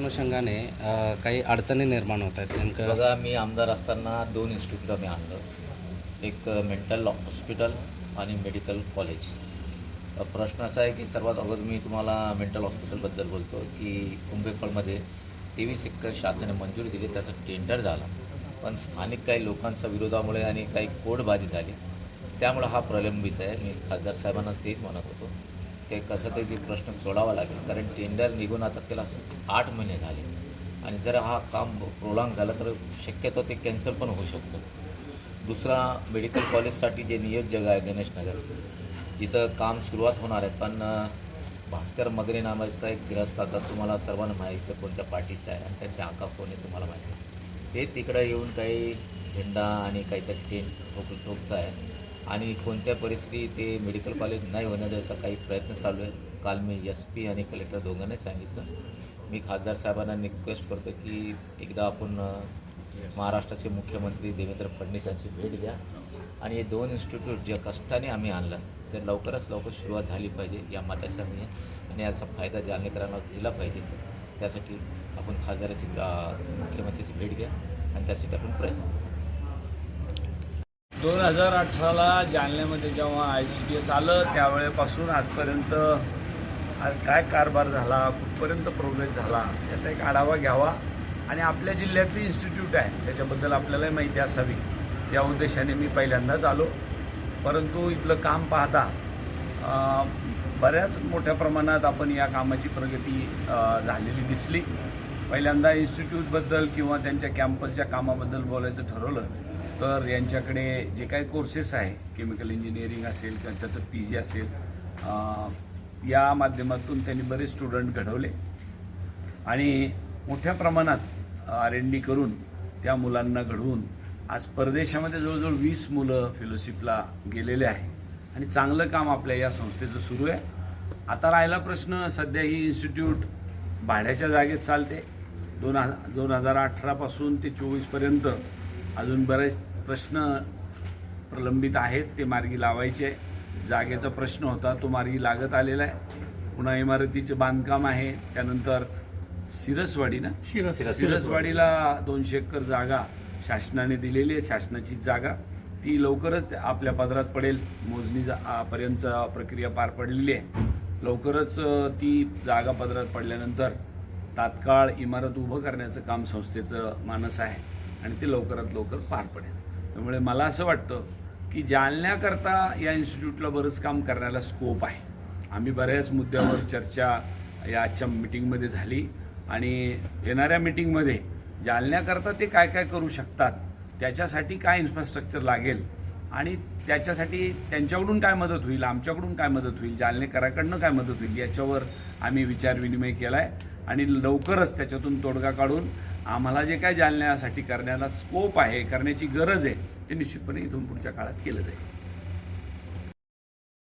अनुषंगाने अ, काही अडचणी निर्माण होत आहेत. नेमकं बघा मी आमदार असताना दोन इन्स्टिट्यूट आम्ही आणलं. एक मेंटल हॉस्पिटल आणि मेडिकल कॉलेज अ, प्रश्न असा आहे की सर्वात अगोदर मी तुम्हाला मेंटल हॉस्पिटलबद्दल बोलतो की कुंभेफळमध्ये तेवीस एकर शासनाने मंजुरी दिली त्याचं टेंडर झालं. पण स्थानिक काही लोकांच्या विरोधामुळे आणि काही कोडबाजी झाली. त्यामुळं हा प्रलंबित आहे. मी खासदार साहेबांना तेच म्हणत होतो. ते कसं तरी ते प्रश्न सोडावा लागेल. कारण टेंडर निघून आता त्याला आठ महिने झाले. आणि जर हा काम प्रोलॉंग झाला तर शक्यतो ते कॅन्सल पण होऊ शकतो. दुसरा मेडिकल कॉलेजसाठी जे नियोजक आहे गणेश नगर जिथं काम सुरुवात होणार आहे. पण भास्कर मगरे नावाचा एक ग्रस्त आता तुम्हाला सर्वांना माहिती आहे कोणत्या पार्टीचा आहे आणि त्यांचे आका कोण आहे तुम्हाला माहिती आहे. ते तिकडं येऊन काही झेंडा आणि काहीतरी टेंट ठोक ठोकत आहे आणि कोणत्या परिस्थिती ते मेडिकल कॉलेज नाही होण्याचा काही प्रयत्न चालू आहे. काल मी एस पी आणि कलेक्टर दोघांनी सांगितलं. मी खासदार साहेबांना रिक्वेस्ट करतो की एकदा आपण महाराष्ट्राचे मुख्यमंत्री देवेंद्र फडणवीस यांची भेट घ्या. आणि हे दोन इन्स्टिट्यूट जे कष्टाने आम्ही आणलं ते लवकरच लवकर सुरुवात झाली पाहिजे या मताचा मी आणि याचा फायदा जालनेकरांना दिला पाहिजे. त्यासाठी आपण खासदाराची मुख्यमंत्रीची भेट घ्या आणि त्यासाठी आपण प्रयत्न. दोन हजार अठराला जालन्यामध्ये जेव्हा आय सी डी एस आलं त्यावेळेपासून आजपर्यंत आज काय कारभार झाला कुठपर्यंत प्रोग्रेस झाला याचा एक आढावा घ्यावा. आणि आपल्या जिल्ह्यातली इन्स्टिट्यूट आहे त्याच्याबद्दल आपल्यालाही माहिती असावी. या उद्देशाने मी पहिल्यांदाच आलो. परंतु इथलं काम पाहता बऱ्याच मोठ्या प्रमाणात आपण या कामाची प्रगती झालेली दिसली. पहिल्यांदा इन्स्टिट्यूटबद्दल किंवा त्यांच्या कॅम्पसच्या कामाबद्दल बोलायचं ठरवलं तर यांच्याकडे जे काही कोर्सेस आहे केमिकल इंजिनिअरिंग असेल किंवा त्याचं पी जी असेल या माध्यमातून त्यांनी बरेच स्टुडंट घडवले. आणि मोठ्या प्रमाणात आर एन डी करून त्या मुलांना घडवून आज परदेशामध्ये जवळजवळ वीस मुलं फेलोशिपला गेलेले आहे. आणि चांगलं काम आपल्या या संस्थेचं सुरू आहे. आता राहिला प्रश्न सध्या ही इन्स्टिट्यूट भाड्याच्या जागेत चालते. दोन ह दोन हजार अठरापासून ते चोवीसपर्यंत अजून बरेच प्रश्न प्रलंबित आहेत ते मार्गी लावायचे जागेचा प्रश्न होता तो मार्गी लागत आलेला आहे. पुन्हा इमारतीचे बांधकाम आहे त्यानंतर सिरसवाडी ना सिरसवाडीला दोनशे एकर जागा शासनाने दिलेली आहे शासनाची जागा. ती लवकरच आपल्या पदरात पडेल मोजणी पर्यंत प्रक्रिया पार पडलेली आहे. लवकरच ती जागा पदरात पडल्यानंतर तात्काळ इमारत उभं करण्याचं काम संस्थेचं मानस आहे आणि ते लवकरात लवकर पार पडेल. त्यामुळे मला असं वाटतं की जालन्याकरता या इन्स्टिट्यूटला बरंच काम करण्याला स्कोप आहे. आम्ही बऱ्याच मुद्द्यावर चर्चा या आजच्या मिटिंगमध्ये झाली आणि येणाऱ्या मिटिंगमध्ये जालन्याकरता ते काय काय करू शकतात त्याच्यासाठी काय इन्फ्रास्ट्रक्चर लागेल आणि त्याच्यासाठी त्यांच्याकडून काय मदत होईल आमच्याकडून काय मदत होईल जालनेकराकडनं काय मदत होईल याच्यावर आम्ही विचारविनिमय केला आहे आणि लवकरच त्याच्यातून तोडगा काढून आम्हाला जे काय जालन्यासाठी करण्याला स्कोप आहे करण्याची गरज आहे ते निश्चितपणे इथून पुढच्या काळात केलं जाईल.